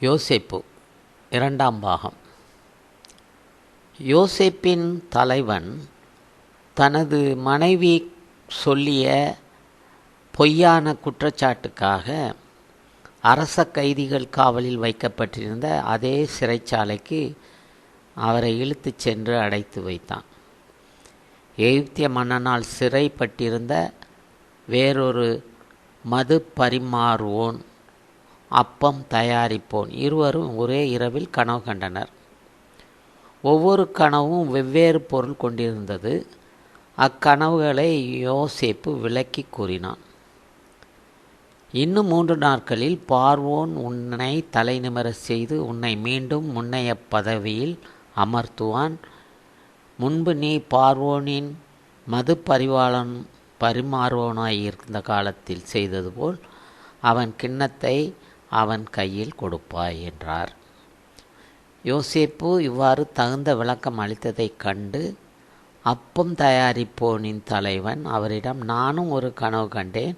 யோசேப்பு இரண்டாம் பாகம். யோசேப்பின் தலைவன் தனது மனைவி சொல்லிய பொய்யான குற்றச்சாட்டுக்காக அரச கைதிகள் காவலில் வைக்கப்பட்டிருந்த அதே சிறைச்சாலைக்கு அவரை இழுத்துச் சென்று அடைத்து வைத்தான். எகிப்திய மன்னனால் சிறைப்பட்டிருந்த வேறொரு மது பரிமாறுவோன் அப்பம் தயாரிப்போன் இருவரும் ஒரே இரவில் கனவு கண்டனர். ஒவ்வொரு கனவும் வெவ்வேறு பொருள் கொண்டிருந்தது. அக்கனவுகளை யோசேப்பு விளக்கி கூறினான். இன்னும் மூன்று நாட்களில் பார்வோன் உன்னை தலைநிமரச் செய்து உன்னை மீண்டும் முன்னைய பதவியில் அமர்த்துவான். முன்பு நீ பார்வோனின் மது பரிவாளன் பரிமாறுவனாயிருந்த காலத்தில் செய்தது போல் அவன் கிண்ணத்தை அவன் கையில் கொடுப்பாய் என்றார். யோசேப்பு இவ்வாறு தகுந்த விளக்கம் அளித்ததைக் கண்டு அப்பம் தயாரிப்போனின் தலைவன் அவரிடம் நானும் ஒரு கனவு கண்டேன்.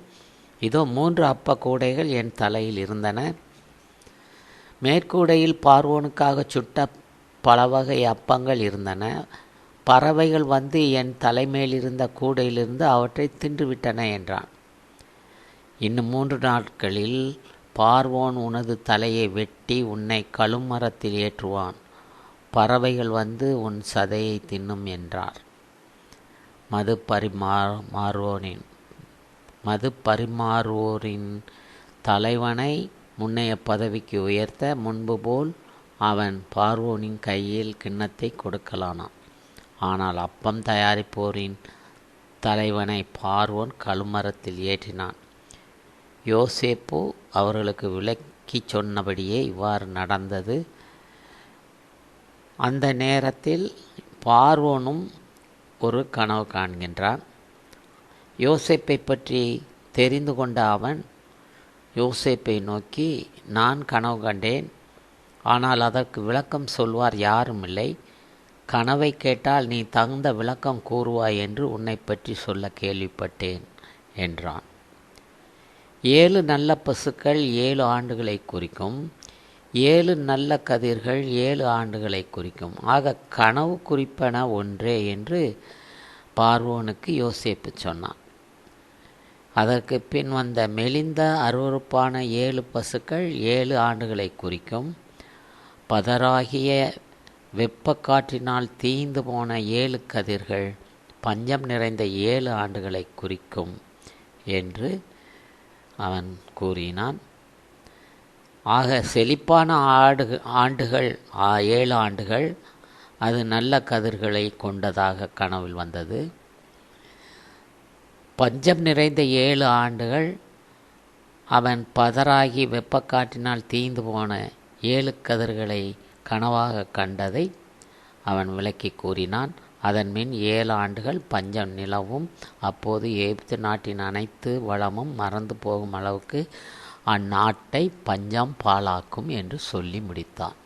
இதோ மூன்று அப்ப கூடைகள் என் தலையில் இருந்தன. மேற்கூடையில் பார்வோனுக்காக சுட்ட பல வகை அப்பங்கள் இருந்தன. பறவைகள் வந்து என் தலைமையிலிருந்த கூடையிலிருந்து அவற்றை தின்றுவிட்டன என்றான். இன்னும் மூன்று நாட்களில் பார்வோன் உனது தலையை வெட்டி உன்னை கழுமரத்தில் ஏற்றுவான். பறவைகள் வந்து உன் சதையை தின்னும் என்றார். மது பரிமாறுவோனின் மது பரிமாறுவோரின் தலைவனை முன்னைய பதவிக்கு உயர்த்த முன்பு போல் அவன் பார்வோனின் கையில் கிண்ணத்தை கொடுக்கலானான். ஆனால் அப்பம் தயாரிப்போரின் தலைவனை பார்வோன் கழுமரத்தில் ஏற்றினான். யோசேப்பு அவர்களுக்கு விளக்கி சொன்னபடியே இவ்வாறு நடந்தது. அந்த நேரத்தில் பார்வோனும் ஒரு கனவு காண்கின்றான். யோசேப்பை பற்றி தெரிந்து கொண்ட அவன் யோசேப்பை நோக்கி நான் கனவு கண்டேன். ஆனால் அதற்கு விளக்கம் சொல்வார் யாரும் இல்லை. கனவை கேட்டால் நீ தகுந்த விளக்கம் கூறுவாய் என்று உன்னை பற்றி சொல்ல கேள்விப்பட்டேன் என்றான். ஏழு நல்ல பசுக்கள் ஏழு ஆண்டுகளை குறிக்கும். ஏழு நல்ல கதிர்கள் ஏழு ஆண்டுகளை குறிக்கும். ஆக கனவு குறிப்பன ஒன்றே என்று பார்வோனுக்கு யோசிப்பு சொன்னான். அதற்கு பின் வந்த மெலிந்த அருவறுப்பான ஏழு பசுக்கள் ஏழு ஆண்டுகளை குறிக்கும். பதராகிய வெப்பக்காற்றினால் தீந்து போன ஏழு கதிர்கள் பஞ்சம் நிறைந்த ஏழு ஆண்டுகளை குறிக்கும் என்று அவன் கூறினான் ஆக செழிப்பான ஆடு ஆண்டுகள் ஏழு ஆண்டுகள் அது நல்ல கதிர்களை கொண்டதாக கனவில் வந்தது. பஞ்சம் நிறைந்த ஏழு ஆண்டுகள் அவன் பதறாகி வெப்பக்காற்றினால் தீந்து போன ஏழு கதிர்களை கனவாக கண்டதை அவன் விளக்கி கூறினான். அதன்மின் ஏழு ஆண்டுகள் பஞ்சம் நிலவும். அப்போது எகிப்து நாட்டின் அனைத்து வளமும் மறந்து போகும் அளவுக்கு அந்நாட்டை பஞ்சம் பாலாக்கும் என்று சொல்லி முடித்தான்.